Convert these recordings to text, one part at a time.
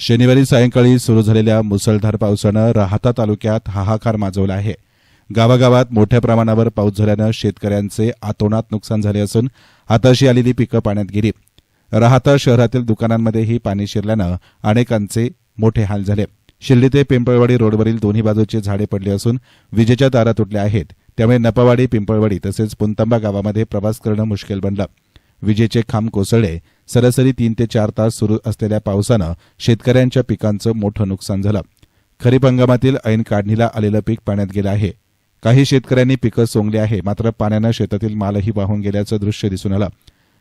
शनिवारी सायंकाळी सुरू झालेल्या मुसळधार पावसानं राहाता तालुक्यात हाहाकार माजवला आहे. गावागावात मोठ्या प्रमाणावर पाऊस झाल्यानं शेतकऱ्यांचे आतोनात नुकसान झाले असून हाताशी आलेली पिकं पाण्यात गेली. राहता शहरातील दुकानांमध्येही पाणी शिरल्यानं अनेकांचे मोठे हाल झाले. शिर्डी ते पिंपळवाडी रोडवरील दोन्ही बाजूचे झाडे पडली असून विजेच्या तारा तुटल्या आहेत. त्यामुळे नपावाडी पिंपळवाडी तसेच पुंतंबा गावामध्ये प्रवास करणं मुश्किल बनलं. विजेचे खांब कोसळले. सरासरी तीन ते चार तास सुरू असलेल्या पावसानं शेतकऱ्यांच्या पिकांचं मोठं नुकसान झालं. खरीप हंगामातील ऐन काढणीला आलेलं पीक पाण्यात गेलं आहे. काही शेतकऱ्यांनी पिकं सोंगली आहे मात्र पाण्यानं शेतातील मालही वाहून गेल्याचं दृश्य दिसून आलं.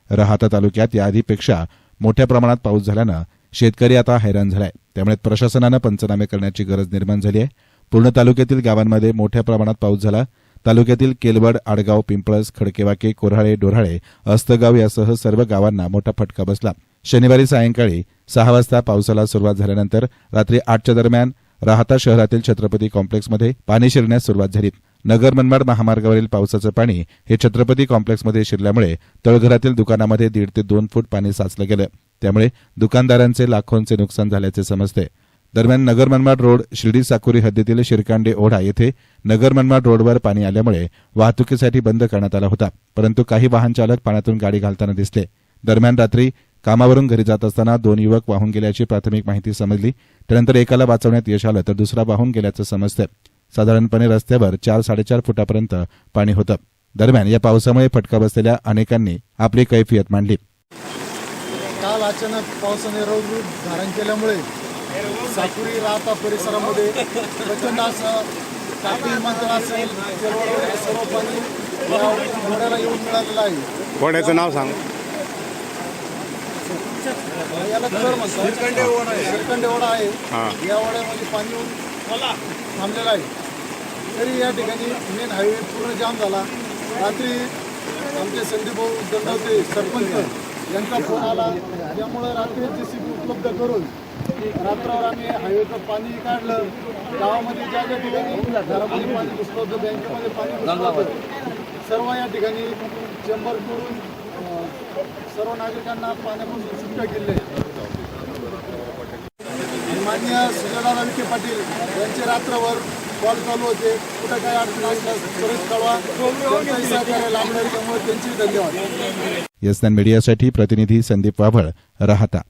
राहाता तालुक्यात याआधीपेक्षा मोठ्या प्रमाणात पाऊस झाल्यानं शेतकरी आता हैराण झालाय. त्यामुळे प्रशासनानं पंचनामे करण्याची गरज निर्माण झाली आहे. पूर्ण तालुक्यातील गावांमध्ये मोठ्या प्रमाणात पाऊस झाला. तालुक्यातील केलवड आडगाव पिंपळस खडकेवाके कोऱ्हाळे डोऱ्हाळे अस्तगाव यासह सर्व गावांना मोठा फटका बसला. शनिवारी सायंकाळी सहा वाजता पावसाला सुरुवात झाल्यानंतर रात्री आठच्या दरम्यान राहता शहरातील छत्रपती कॉम्प्लेक्समध्ये पाणी शिरण्यास सुरुवात झाली. नगर मनमाड महामार्गावरील पावसाचं पाणी हे छत्रपती कॉम्प्लेक्समध्ये शिरल्यामुळे तळघरातील दुकानामध्ये दीड ते दोन फूट पाणी साचलं गेलं. त्यामुळे दुकानदारांचे लाखोंचे नुकसान झाल्याचे समजते. दरम्यान नगर मनमाड रोड शिर्डी साकुरी हद्दीतील शिरकांडे ओढा येथे नगर मनमाड रोडवर पाणी आल्यामुळे वाहतुकीसाठी बंद करण्यात आला होता. परंतु काही वाहन चालक पाण्यातून गाडी घालताना दिसले. दरम्यान रात्री कामावरून घरी जात असताना दोन युवक वाहून गेल्याची प्राथमिक माहिती समजली. त्यानंतर एकाला वाचवण्यात यश आलं तर दुसरा वाहून गेल्याचं समजतं. साधारणपणे रस्त्यावर चार साडेचार फुटापर्यंत पाणी होतं. दरम्यान या पावसामुळे फटका बसलेल्या अनेकांनी आपली कैफियत मांडली. काल अचानक पावसाने केल्यामुळे साकुरी राहता परिसरामध्ये प्रचंड असं टाकी विमानतळ असेल सर्व पाणी ओढ्याला येऊन मिळालेलं आहे. घोड्याचं नाव सांग. याला कर म्हणतात. शिरकंडे ओढा आहे. हां. या ओढ्यामध्ये पाणी येऊन थांबलेलं आहे. तरी या ठिकाणी मेन हायवे पूर्ण जाम झाला. रात्री आमचे संदीप भाऊ दंडवते सरपंच यांचा फोन आला. त्यामुळे रात्री जे सी बी उपलब्ध करून रात्रावर आम्ही हायवेचं पाणी काढलं. गावामध्ये ज्या ज्या ठिकाणी घरामध्ये पाणी घुसलं होतं बँकेमध्ये पाणी घुसलं होतं सर्व या ठिकाणी चेंबर करून सर्व नागरिकांना पाण्यापासून सुटका केली आहे. मान्य सुजयदादा विखे पाटील यांचे रात्रभर कॉल चालू होते. कुठं काय अडचण असल्यास त्वरित कळवा. कोणताही त्यामुळे त्यांचे धन्यवाद. यस्तान मीडियासाठी प्रतिनिधी संदीप वाभळ राहता.